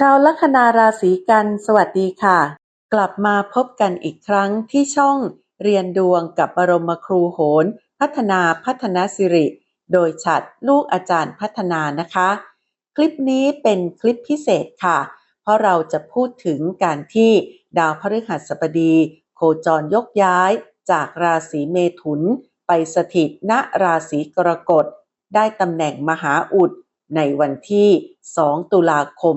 ชาวลัคนาราศีกัน สวัสดีค่ะ กลับมาพบกันอีกครั้งที่ช่องเรียนดวงกับบรมครูโหน พัฒนาพัฒนาสิริ โดยฉัดลูกอาจารย์พัฒนานะคะ คลิปนี้เป็นคลิปพิเศษค่ะ เพราะเราจะพูดถึงการที่ดาวพฤหัสบดี โคจรยกย้ายจากราศีเมถุน ไปสถิตณราศีกรกฎได้ตำแหน่งมหาอุด ในวันที่ 2 ตุลาคม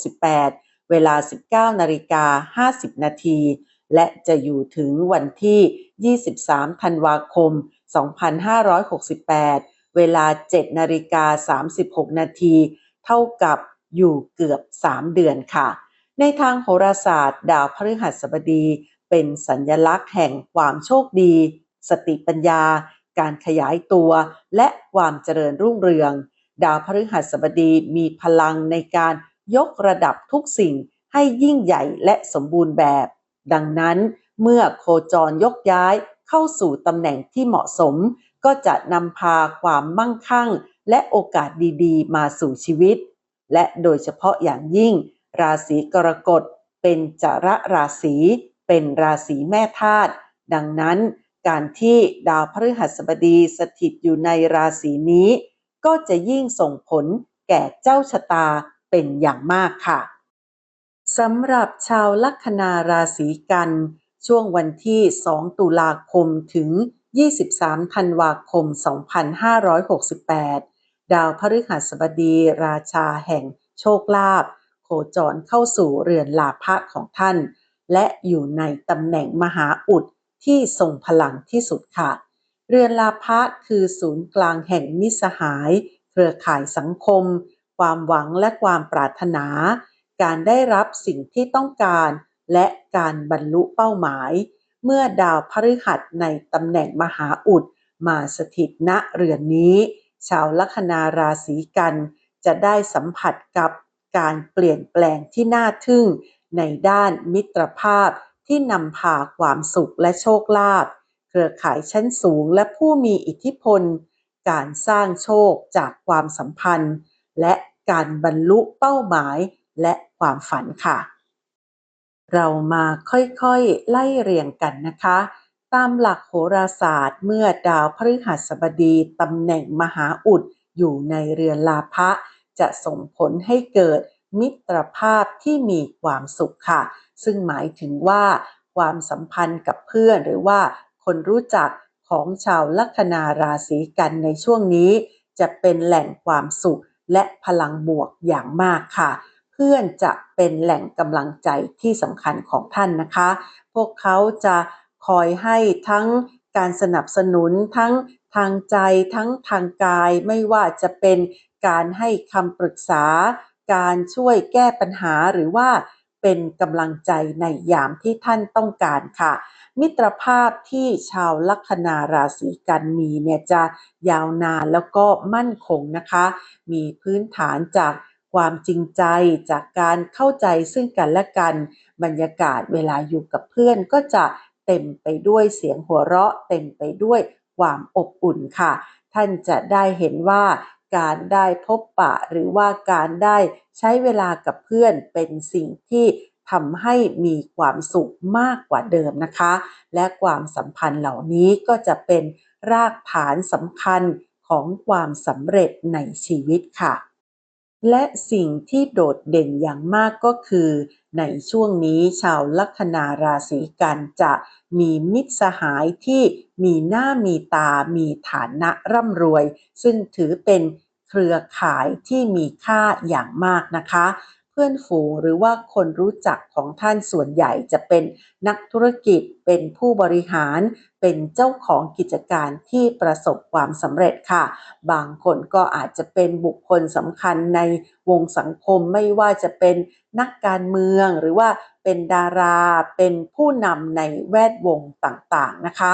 2568 เวลา 19นาฬิกา50 นาที และจะอยู่ถึงวันที่ 23 ธันวาคม 2568 เวลา 7นาฬิกา36 นาที เท่ากับอยู่เกือบ 3 เดือนค่ะ ในทางโหราศาสตร์ ดาวพฤหัสบดี เป็นสัญญลักษณ์แห่งความโชคดี สติปัญญา การขยายตัว และความเจริญรุ่งเรือง ดาวพฤหัสบดีมีพลังในการยกระดับทุกสิ่งให้ยิ่งใหญ่และสมบูรณ์แบบ ดังนั้นเมื่อโคจรยกย้ายเข้าสู่ตำแหน่งที่เหมาะสม ก็จะนำพาความมั่งคั่ง และโอกาสดีๆ มาสู่ชีวิต และโดยเฉพาะอย่างยิ่ง ราศีกรกฎเป็นจระราศีเป็นราศีแม่ธาตุดังนั้น การที่ดาวพฤหัสบดีสถิตอยู่ในราศีนี้ ก็จะยิ่งส่งผลแก่เจ้าชะตาเป็นอย่างมากค่ะสำหรับชาวลัคนาราศีกัน ช่วงวันที่ 2 ตุลาคมถึง 23 ธันวาคม 2568 ดาวพฤหัสบดีราชาแห่งโชคลาภโคจรเข้าสู่เรือนลาภะของท่าน และอยู่ในตำแหน่งมหาอุด ที่ทรงพลังที่สุดค่ะ เรือนลาภะคือศูนย์กลางแห่งมิสหาย เครือข่ายสังคม ความหวังและความปรารถนา การได้รับสิ่งที่ต้องการ และการบรรลุเป้าหมาย เมื่อดาวพฤหัสในตำแหน่งมหาอุดมาสถิตณเรือนนี้ ชาวลัคนาราศีกันจะได้สัมผัสกับการเปลี่ยนแปลงที่น่าทึ่งในด้านมิตรภาพ ที่นำพาความสุขและโชคลาภเครือข่ายชั้นสูงและผู้มีอิทธิพล การสร้างโชคจากความสัมพันธ์ และการบรรลุเป้าหมายและความฝันค่ะ เรามาค่อยๆไล่เรียงกันนะคะ ตามหลักโหราศาสตร์เมื่อดาวพฤหัสบดีตำแหน่งมหาอุดอยู่ในเรือนลาภะจะส่งผลให้เกิด มิตรภาพที่มีความสุขค่ะ ซึ่งหมายถึงว่าความสัมพันธ์กับเพื่อนหรือว่าคนรู้จักของชาวลัคนาราศีกันในช่วงนี้ จะเป็นแหล่งความสุขและพลังบวกอย่างมากค่ะ เพื่อนจะเป็นแหล่งกำลังใจที่สำคัญของท่านนะคะ พวกเขาจะคอยให้ทั้งการสนับสนุนทั้งทางใจทั้งทางกายไม่ว่าจะเป็นการให้คำปรึกษา การช่วยแก้ปัญหาหรือว่าเป็นกำลังใจในยามที่ท่านต้องการค่ะ มิตรภาพที่ชาวลัคนาราศีกันมีเนี่ยจะยาวนานแล้วก็มั่นคงนะคะ มีพื้นฐานจากความจริงใจจากการเข้าใจซึ่งกันและกัน บรรยากาศเวลาอยู่กับเพื่อนก็จะเต็มไปด้วยเสียงหัวเราะ เต็มไปด้วยความอบอุ่นค่ะ ท่านจะได้เห็นว่า การได้พบปะหรือว่าการได้ใช้เวลากับเพื่อนเป็นสิ่งที่ทำให้มีความสุขมากกว่าเดิมนะคะ และความสัมพันธ์เหล่านี้ก็จะเป็นรากฐานสำคัญของความสำเร็จในชีวิตค่ะ และสิ่งที่โดดเด่นอย่างมากก็คือ ในช่วงนี้ชาวลัคนาราศีกันจะมีมิตรสหายที่มีหน้ามีตามีฐานะร่ำรวย ซึ่งถือเป็นเครือข่ายที่มีค่าอย่างมากนะคะ พื่อนฝูงหรือว่าคนรู้จักของท่านส่วนใหญ่จะเป็นนักธุรกิจ เป็นผู้บริหาร เป็นเจ้าของกิจการที่ประสบความสำเร็จค่ะ บางคนก็อาจจะเป็นบุคคลสำคัญในวงสังคมไม่ว่าจะเป็นนักการเมืองหรือว่าเป็นดารา เป็นผู้นำในแวดวงต่างๆนะคะ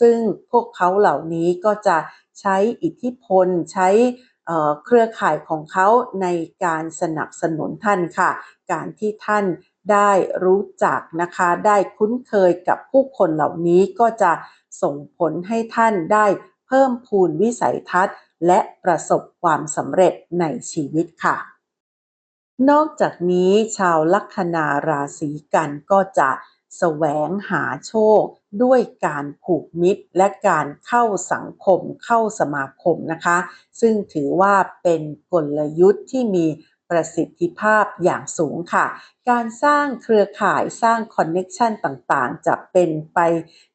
ซึ่งพวกเขาเหล่านี้ก็จะใช้อิทธิพลใช้ เครือข่ายของเขาในการสนับสนุนท่านค่ะ การที่ท่านได้รู้จักนะคะ ได้คุ้นเคยกับผู้คนเหล่านี้ก็จะส่งผลให้ท่านได้เพิ่มพูนวิสัยทัศน์ และประสบความสำเร็จในชีวิตค่ะ นอกจากนี้ชาวลัคนาราศีกันก็จะ แสวงหาโชคด้วยการผูกมิตรและการเข้าสังคมเข้าสมาคมนะคะ ซึ่งถือว่าเป็นกลยุทธ์ที่มีประสิทธิภาพอย่างสูงค่ะ การสร้างเครือข่ายสร้างคอนเน็ชันต่างๆ จะเป็นไป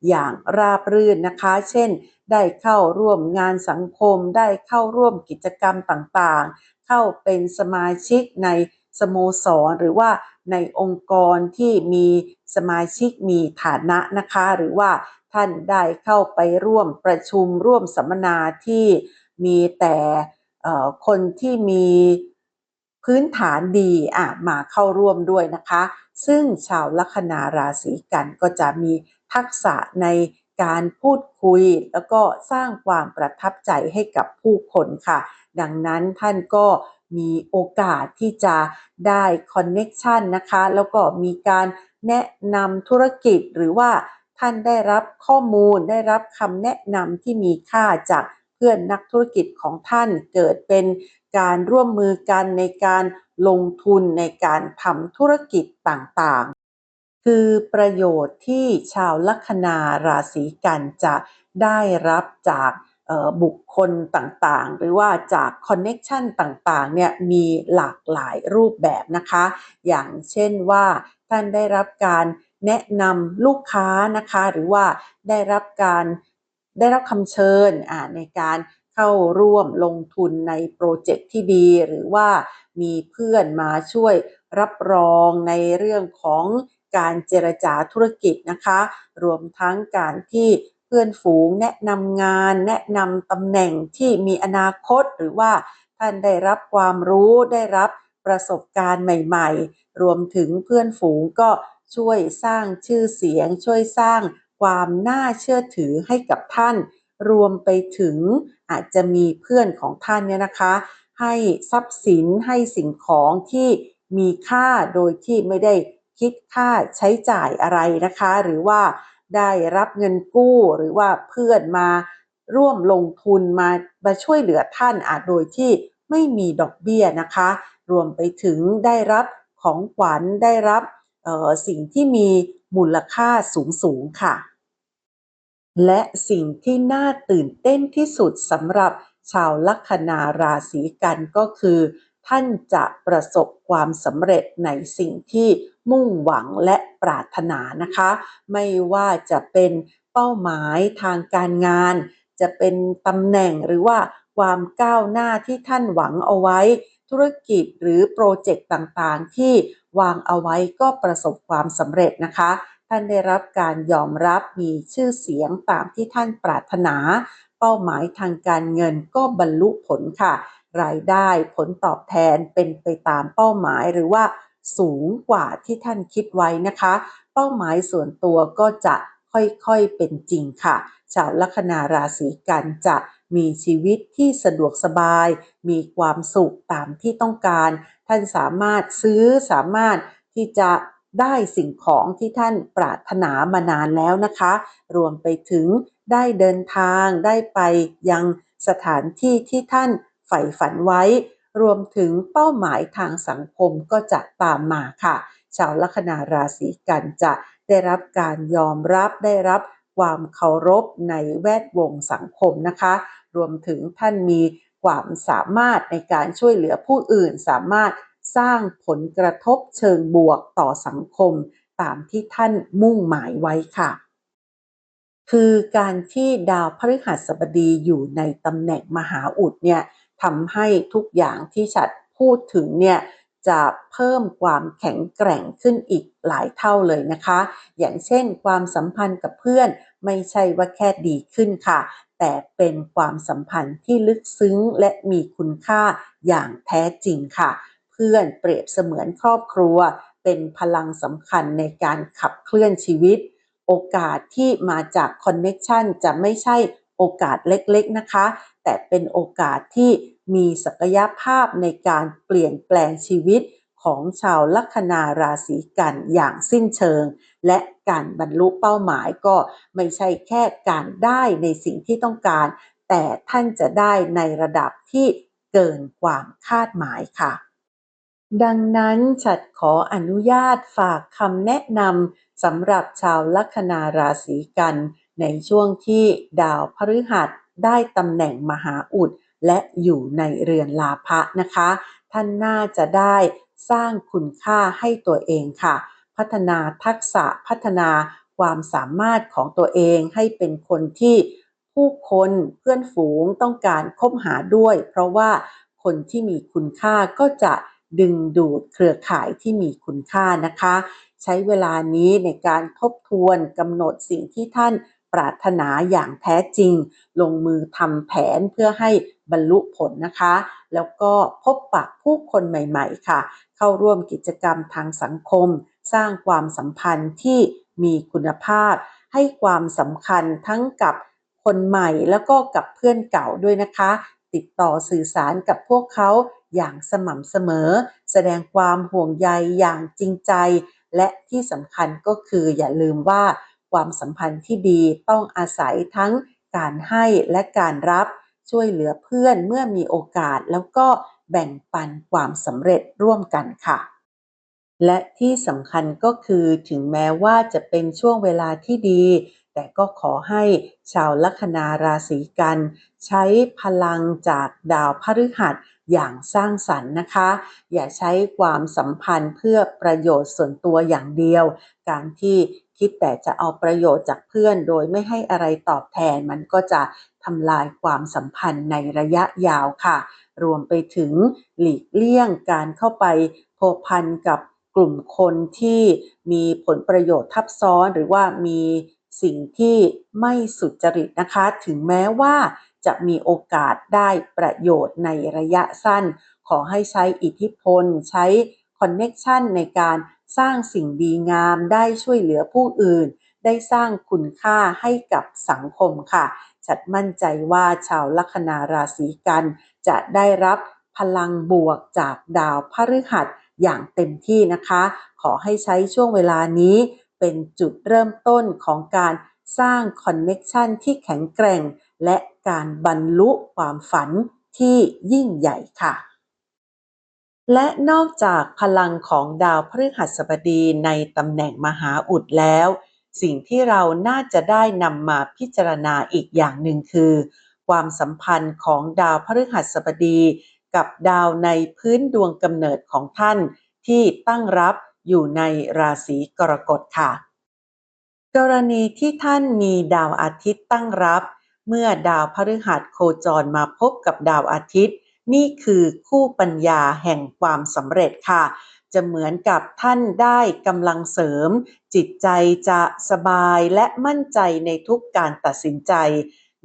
อย่างราบรื่นนะคะ เช่น ได้เข้าร่วมงานสังคม ได้เข้าร่วมกิจกรรมต่างๆ เข้าเป็นสมาชิกใน สโมสร หรือว่าในองค์กรที่มีสมาชิกมีฐานะนะคะ หรือว่าท่านได้เข้าไปร่วมประชุมร่วมสัมมนาที่มีแต่คนที่มีพื้นฐานดีอะมาเข้าร่วมด้วยนะคะ ซึ่งชาวลัคนาราศีกันก็จะมีทักษะในการพูดคุย แล้วก็สร้างความประทับใจให้กับผู้คนค่ะ ดังนั้นท่านก็มีโอกาสที่จะได้คอนเน็ชันนะคะ แล้วก็มีการแนะนำธุรกิจหรือว่าท่านได้รับข้อมูลได้รับคำแนะนำที่มีค่าจากเพื่อนนักธุรกิจของท่านเกิดเป็นการร่วมมือกันในการลงทุนในการทำธุรกิจต่างๆ คือประโยชน์ที่ชาวลัคนาราศีกันจะได้รับจาก บุคคลต่างๆ หรือว่าจากคอนเน็ชันต่างๆเนี่ยมีหลากหลายรูปแบบนะคะ อย่างเช่นว่าท่านได้รับการแนะนำลูกค้านะคะ หรือว่าได้รับการได้รับคำเชิญในการเข้าร่วมลงทุนในโปรเจกต์ที่ดี หรือว่ามีเพื่อนมาช่วยรับรองในเรื่องของการเจรจาธุรกิจนะคะ รวมทั้งการที่ เพื่อนฝูงแนะนำงาน แนะนำตำแหน่งที่มีอนาคต หรือว่าท่านได้รับความรู้ได้รับประสบการณ์ใหม่ ๆ รวมถึงเพื่อนฝูงก็ช่วยสร้างชื่อเสียง ช่วยสร้างความน่าเชื่อถือให้กับท่าน รวมไปถึงอาจจะมีเพื่อนของท่านเนี่ยนะคะ ให้ทรัพย์สินให้สิ่งของที่มีค่าโดยที่ไม่ได้คิดค่าใช้จ่ายอะไรนะคะ หรือว่า ได้รับเงินกู้หรือว่าเพื่อนมาร่วมลงทุนมามาช่วยเหลือท่านอาจโดยที่ไม่มีดอกเบี้ยนะคะ รวมไปถึงได้รับของขวัญได้รับสิ่งที่มีมูลค่าสูงสูงค่ะ และสิ่งที่น่าตื่นเต้นที่สุดสำหรับชาวลัคนาราศีกันก็คือ ท่านจะประสบความสำเร็จในสิ่งที่มุ่งหวังและปรารถนานะคะ ไม่ว่าจะเป็นเป้าหมายทางการงาน จะเป็นตำแหน่งหรือว่าความก้าวหน้าที่ท่านหวังเอาไว้ ธุรกิจหรือโปรเจกต์ต่างๆ ที่วางเอาไว้ก็ประสบความสำเร็จนะคะ ท่านได้รับการยอมรับมีชื่อเสียงตามที่ท่านปรารถนา เป้าหมายทางการเงินก็บรรลุผลค่ะ รายได้ผลตอบแทนเป็นไปตามเป้าหมายหรือว่าสูงกว่าที่ท่านคิดไว้นะคะ เป้าหมายส่วนตัวก็จะค่อยๆเป็นจริงค่ะ ชาวลัคนาราศีกันจะมีชีวิตที่สะดวกสบาย มีความสุขตามที่ต้องการ ท่านสามารถซื้อสามารถที่จะ ได้สิ่งของที่ท่านปรารถนามานานแล้วนะคะ รวมไปถึงได้เดินทางได้ไปยังสถานที่ที่ท่านใฝ่ฝันไว้ รวมถึงเป้าหมายทางสังคมก็จะตามมาค่ะ ชาวลัคนาราศีกันจะได้รับการยอมรับได้รับความเคารพในแวดวงสังคมนะคะ รวมถึงท่านมีความสามารถในการช่วยเหลือผู้อื่นสามารถ สร้างผลกระทบเชิงบวกต่อสังคมตามที่ท่านมุ่งหมายไว้ค่ะ คือการที่ดาวพฤหัสบดีอยู่ในตำแหน่งมหาอุดเนี่ยทำให้ทุกอย่างที่ฉัดพูดถึงเนี่ยจะเพิ่มความแข็งแกร่งขึ้นอีกหลายเท่าเลยนะคะ อย่างเช่นความสัมพันธ์กับเพื่อนไม่ใช่ว่าแค่ดีขึ้นค่ะ แต่เป็นความสัมพันธ์ที่ลึกซึ้งและมีคุณค่าอย่างแท้จริงค่ะ พื่อนเปรียบเสมือนครอบครัว เป็นพลังสำคัญในการขับเคลื่อนชีวิต โอกาสที่มาจากคอนเน็ชันจะไม่ใช่โอกาสเล็กๆนะคะ แต่เป็นโอกาสที่มีศักยภาพในการเปลี่ยนแปลงชีวิตของชาวลัคนาราศีกันอย่างสิ้นเชิง และการบรรลุเป้าหมายก็ไม่ใช่แค่การได้ในสิ่งที่ต้องการ แต่ท่านจะได้ในระดับที่เกินความคาดหมายค่ะ ดังนั้นฉัดขออนุญาตฝากคำแนะนำสำหรับชาวลัคนาราศีกัน ในช่วงที่ดาวพฤหัสได้ตำแหน่งมหาอุด และอยู่ในเรือนลาภะนะคะ ท่านน่าจะได้สร้างคุณค่าให้ตัวเองค่ะ พัฒนาทักษะพัฒนาความสามารถของตัวเองให้เป็นคนที่ผู้คนเพื่อนฝูงต้องการคบหาด้วย เพราะว่าคนที่มีคุณค่าก็จะ ดึงดูดเครือข่ายที่มีคุณค่านะคะ ใช้เวลานี้ในการทบทวนกำหนดสิ่งที่ท่านปรารถนาอย่างแท้จริง ลงมือทำแผนเพื่อให้บรรลุผลนะคะ แล้วก็พบปะผู้คนใหม่ ๆ ค่ะ เข้าร่วมกิจกรรมทางสังคม สร้างความสัมพันธ์ที่มีคุณภาพ ให้ความสำคัญทั้งกับคนใหม่แล้วก็กับเพื่อนเก่าด้วยนะคะ ติดต่อสื่อสารกับพวกเขา อย่างสม่ำเสมอ แสดงความห่วงใยอย่างจริงใจ และที่สำคัญก็คืออย่าลืมว่าความสัมพันธ์ที่ดีต้องอาศัยทั้งการให้และการรับช่วยเหลือเพื่อนเมื่อมีโอกาสแล้วก็แบ่งปันความสำเร็จร่วมกันค่ะ และที่สำคัญก็คือถึงแม้ว่าจะเป็นช่วงเวลาที่ดี แต่ก็ขอให้ชาวลัคนาราศีกัน ใช้พลังจากดาวพฤหัส อย่างสร้างสรรค์นะคะ อย่าใช้ความสัมพันธ์เพื่อประโยชน์ส่วนตัวอย่างเดียว การที่คิดแต่จะเอาประโยชน์จากเพื่อน โดยไม่ให้อะไรตอบแทนมันก็จะทำลายความสัมพันธ์ในระยะยาวค่ะ รวมไปถึงหลีกเลี่ยงการเข้าไปโพพันกับกลุ่มคนที่มีผลประโยชน์ทับซ้อนหรือว่ามีสิ่งที่ไม่สุจริตนะคะ ถึงแม้ว่า จะมีโอกาสได้ประโยชน์ในระยะสั้น ขอให้ใช้อิทธิพล ใช้คอนเน็ชันในการสร้างสิ่งดีงาม ได้ช่วยเหลือผู้อื่น ได้สร้างคุณค่าให้กับสังคมค่ะ ฉัดมั่นใจว่าชาวลัคนาราศีกัน จะได้รับพลังบวกจากดาวพฤหัสอย่างเต็มที่นะคะ ขอให้ใช้ช่วงเวลานี้เป็นจุดเริ่มต้นของการ สร้างคอนเน็ชันที่แข็งแกร่ง และการบรรลุความฝันที่ยิ่งใหญ่ค่ะ และนอกจากพลังของดาวพฤหัสบดีในตำแหน่งมหาอุดแล้ว สิ่งที่เราน่าจะได้นำมาพิจารณาอีกอย่างหนึ่งคือ ความสัมพันธ์ของดาวพฤหัสบดีกับดาวในพื้นดวงกำเนิดของท่านที่ตั้งรับอยู่ในราศีกรกฎค่ะ กรณีที่ท่านมีดาวอาทิตย์ตั้งรับ เมื่อดาวพฤหัสโคจรมาพบกับดาวอาทิตย์ นี่คือคู่ปัญญาแห่งความสำเร็จค่ะ จะเหมือนกับท่านได้กำลังเสริม จิตใจจะสบายและมั่นใจในทุกการตัดสินใจ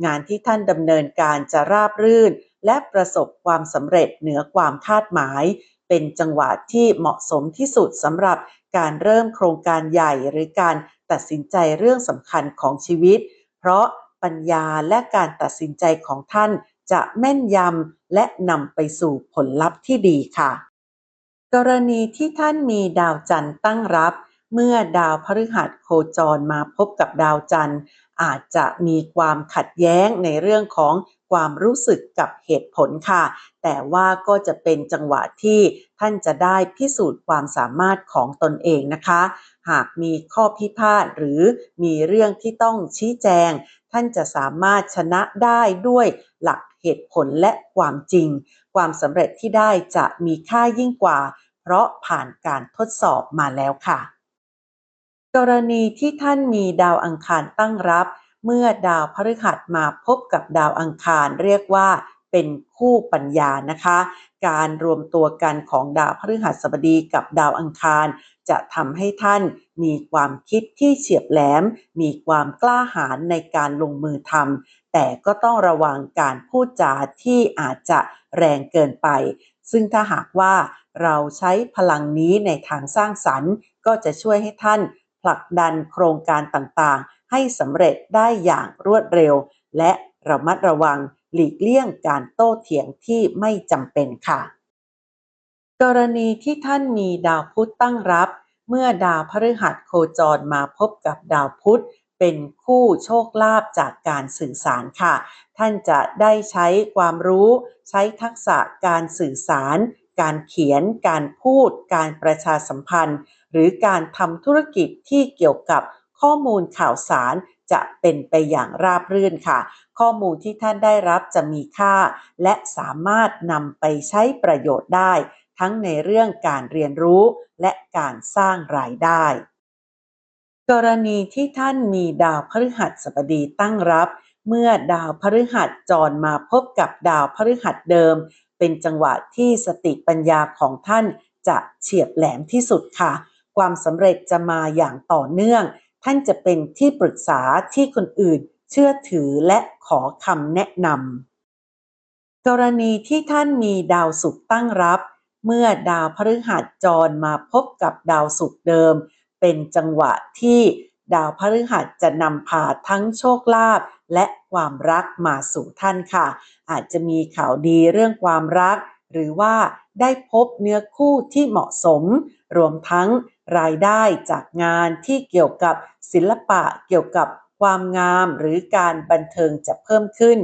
งานที่ท่านดำเนินการจะราบรื่น และประสบความสำเร็จเหนือความคาดหมาย เป็นจังหวะที่เหมาะสมที่สุดสำหรับการเริ่มโครงการใหญ่หรือการตัดสินใจเรื่องสำคัญของชีวิต เพราะปัญญาและการตัดสินใจของท่านจะแม่นยำและนำไปสู่ผลลัพธ์ที่ดีค่ะ กรณีที่ท่านมีดาวจันทร์ตั้งรับ เมื่อดาวพฤหัสโคจรมาพบกับดาวจันทร์อาจจะมีความขัดแย้งในเรื่องของ ความรู้สึกกับเหตุผลค่ะ แต่ว่าก็จะเป็นจังหวะที่ท่านจะได้พิสูจน์ความสามารถของตนเองนะคะ หากมีข้อพิพาทหรือมีเรื่องที่ต้องชี้แจง ท่านจะสามารถชนะได้ด้วยหลักเหตุผลและความจริง ความสำเร็จที่ได้จะมีค่ายิ่งกว่า เพราะผ่านการทดสอบมาแล้วค่ะ กรณีที่ท่านมีดาวอังคารตั้งรับ เมื่อดาวพฤหัสมาพบกับดาวอังคารเรียกว่าเป็นคู่ปัญญานะคะ การรวมตัวกันของดาวพฤหัสบดีกับดาวอังคาร จะทำให้ท่านมีความคิดที่เฉียบแหลม มีความกล้าหาญในการลงมือทำแต่ก็ต้องระวังการพูดจาที่อาจจะแรงเกินไป ซึ่งถ้าหากว่าเราใช้พลังนี้ในทางสร้างสรรค์ ก็จะช่วยให้ท่าน ผลักดันโครงการต่างๆ ให้สำเร็จได้อย่างรวดเร็ว และระมัดระวังหลีกเลี่ยงการโต้เถียงที่ไม่จำเป็นค่ะ กรณีที่ท่านมีดาวพุธตั้งรับ เมื่อดาวพฤหัสโคจรมาพบกับดาวพุธเป็นคู่โชคลาภจากการสื่อสารค่ะ ท่านจะได้ใช้ความรู้ ใช้ทักษะการสื่อสาร การเขียน การพูด การประชาสัมพันธ์ หรือการทำธุรกิจที่เกี่ยวกับข้อมูลข่าวสารจะเป็นไปอย่างราบรื่นค่ะ ข้อมูลที่ท่านได้รับจะมีค่า และสามารถนำไปใช้ประโยชน์ได้ ทั้งในเรื่องการเรียนรู้และการสร้างรายได้ กรณีที่ท่านมีดาวพฤหัสบดีตั้งรับ เมื่อดาวพฤหัสจรมาพบกับดาวพฤหัสเดิม เป็นจังหวะที่สติปัญญาของท่านจะเฉียบแหลมที่สุดค่ะ ความสำเร็จจะมาอย่างต่อเนื่อง ท่านจะเป็นที่ปรึกษาที่คนอื่น เชื่อถือและขอคำแนะนำกรณีที่ท่านมีดาวศุกร์ตั้งรับ เมื่อดาวพฤหัสจรมาพบกับดาวศุกร์เดิม เป็นจังหวะที่ดาวพฤหัสจะนำพาทั้งโชคลาภ และความรักมาสู่ท่านค่ะ อาจจะมีข่าวดีเรื่องความรัก หรือว่าได้พบเนื้อคู่ที่เหมาะสม รวมทั้งรายได้จากงานที่เกี่ยวกับศิลปะเกี่ยวกับความงามหรือการบันเทิงจะเพิ่มขึ้น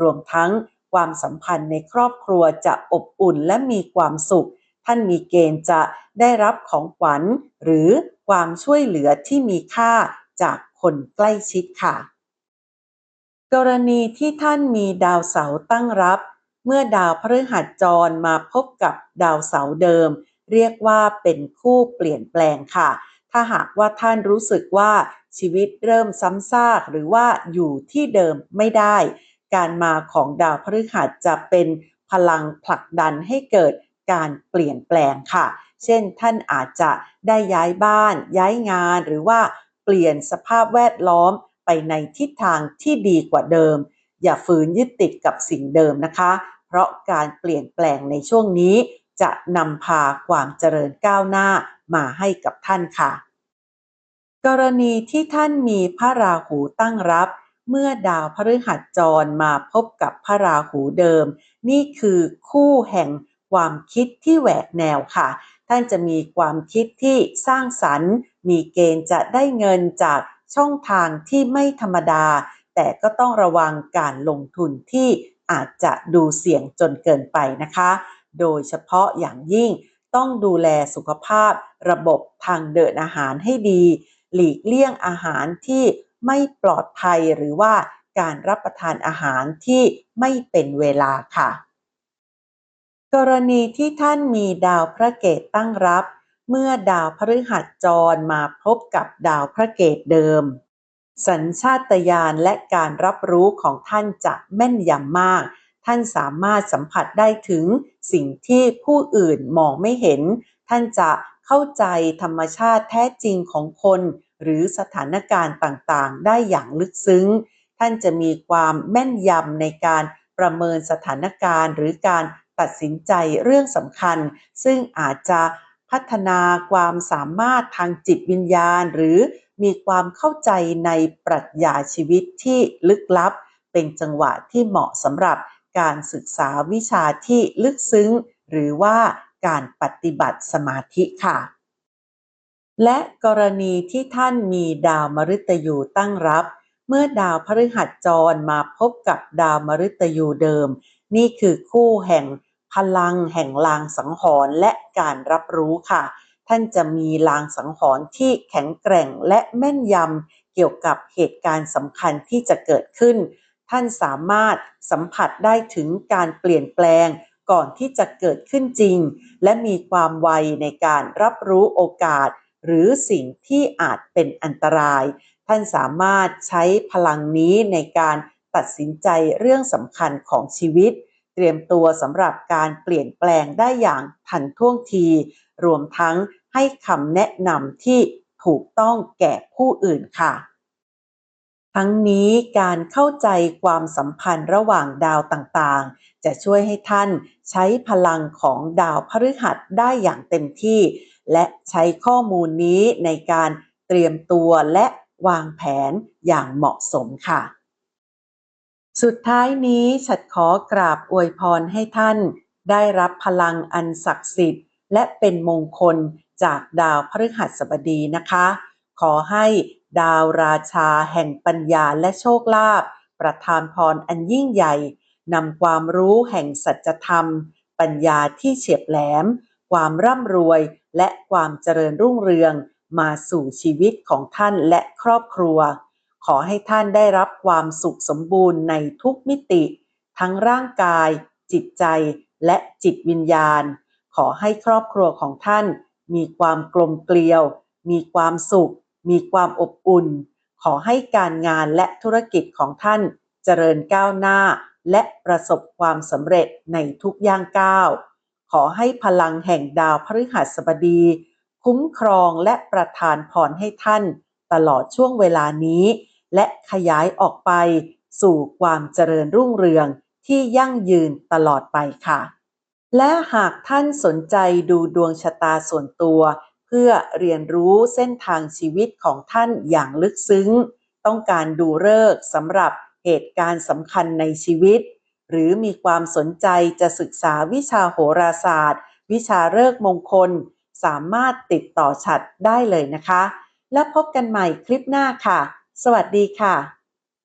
รวมทั้งความสัมพันธ์ในครอบครัวจะอบอุ่นและมีความสุข ท่านมีเกณฑ์จะได้รับของขวัญหรือความช่วยเหลือที่มีค่าจากคนใกล้ชิดค่ะ กรณีที่ท่านมีดาวเสาร์ตั้งรับ เมื่อดาวพฤหัสจรมาพบกับดาวเสาร์เดิม เรียกว่าเป็นคู่เปลี่ยนแปลงค่ะ ถ้าหากว่าท่านรู้สึกว่าชีวิตเริ่มซ้ำซากหรือว่าอยู่ที่เดิมไม่ได้ การมาของดาวพฤหัสจะเป็นพลังผลักดันให้เกิดการเปลี่ยนแปลงค่ะ เช่นท่านอาจจะได้ย้ายบ้าน ย้ายงานหรือว่าเปลี่ยนสภาพแวดล้อม ไปในทิศทางที่ดีกว่าเดิม อย่าฝืนยึดติดกับสิ่งเดิมนะคะ เพราะการเปลี่ยนแปลงในช่วงนี้ จะนำพาความเจริญก้าวหน้ามาให้กับท่านค่ะ กรณีที่ท่านมีพระราหูตั้งรับ เมื่อดาวพฤหัสจรมาพบกับพระราหูเดิม นี่คือคู่แห่งความคิดที่แหวกแนวค่ะ ท่านจะมีความคิดที่สร้างสรรค์ มีเกณฑ์จะได้เงินจาก ช่องทางที่ไม่ธรรมดา แต่ก็ต้องระวังการลงทุนที่อาจจะดูเสี่ยงจนเกินไปนะคะ โดยเฉพาะอย่างยิ่งต้องดูแลสุขภาพระบบทางเดินอาหารให้ดี หลีกเลี่ยงอาหารที่ไม่ปลอดภัยหรือว่าการรับประทานอาหารที่ไม่เป็นเวลาค่ะ กรณีที่ท่านมีดาวพระเกตตั้งรับ เมื่อดาวพฤหัสจรมาพบกับดาวพระเกตเดิม สัญชาตญาณและการรับรู้ของท่านจะแม่นยำมาก ท่านสามารถสัมผัสได้ถึงสิ่งที่ผู้อื่นมองไม่เห็น ท่านจะเข้าใจธรรมชาติแท้จริงของคน หรือสถานการณ์ต่างๆ ได้อย่างลึกซึ้ง ท่านจะมีความแม่นยำในการประเมินสถานการณ์ หรือการตัดสินใจเรื่องสำคัญ ซึ่งอาจจะ พัฒนาความสามารถทางจิตวิญญาณ หรือมีความเข้าใจในปรัชญาชีวิตที่ลึกลับ เป็นจังหวะที่เหมาะสำหรับการศึกษาวิชาที่ลึกซึ้ง หรือว่าการปฏิบัติสมาธิค่ะ และกรณีที่ท่านมีดาวมฤตยูตั้งรับ เมื่อดาวพฤหัสจรมาพบกับดาวมฤตยูเดิม นี่คือคู่แห่ง พลังแห่งลางสังหรณ์และการรับรู้ค่ะ ท่านจะมีลางสังหรณ์ที่แข็งแกร่งและแม่นยำเกี่ยวกับเหตุการณ์สำคัญที่จะเกิดขึ้น ท่านสามารถสัมผัสได้ถึงการเปลี่ยนแปลงก่อนที่จะเกิดขึ้นจริง และมีความไวในการรับรู้โอกาส หรือสิ่งที่อาจเป็นอันตราย ท่านสามารถใช้พลังนี้ในการตัดสินใจเรื่องสำคัญของชีวิต เตรียมตัวสำหรับการเปลี่ยนแปลงได้อย่างทันท่วงที รวมทั้งให้คำแนะนำที่ถูกต้องแก่ผู้อื่นค่ะ ทั้งนี้การเข้าใจความสัมพันธ์ระหว่างดาวต่างๆ จะช่วยให้ท่านใช้พลังของดาวพฤหัสได้อย่างเต็มที่ และใช้ข้อมูลนี้ในการเตรียมตัวและวางแผนอย่างเหมาะสมค่ะ สุดท้ายนี้ฉัดขอกราบอวยพรให้ท่านได้รับพลังอันศักดิ์สิทธิ์ และเป็นมงคลจากดาวพฤหัสบดีนะคะ ขอให้ดาวราชาแห่งปัญญาและโชคลาภประทานพรอันยิ่งใหญ่นำความรู้แห่งสัจธรรม ปัญญาที่เฉียบแหลม ความร่ำรวยและความเจริญรุ่งเรืองมาสู่ชีวิตของท่านและครอบครัว ขอให้ท่านได้รับความสุขสมบูรณ์ในทุกมิติ ทั้งร่างกาย จิตใจ และจิตวิญญาณ ขอให้ครอบครัวของท่าน มีความกลมเกลียว มีความสุข มีความอบอุ่น ขอให้การงานและธุรกิจของท่าน เจริญก้าวหน้า และประสบความสำเร็จในทุกย่างก้าว ขอให้พลังแห่งดาวพฤหัสบดี คุ้มครองและประทานพรให้ท่าน ตลอดช่วงเวลานี้ และขยายออกไปสู่ความเจริญรุ่งเรืองที่ยั่งยืนตลอดไปค่ะ และหากท่านสนใจดูดวงชะตาส่วนตัว เพื่อเรียนรู้เส้นทางชีวิตของท่านอย่างลึกซึ้ง ต้องการดูฤกษ์สำหรับเหตุการณ์สำคัญในชีวิต หรือมีความสนใจจะศึกษาวิชาโหราศาสตร์ วิชาฤกษ์มงคล สามารถติดต่อฉัดได้เลยนะคะ และพบกันใหม่คลิปหน้าค่ะ สวัสดีค่ะ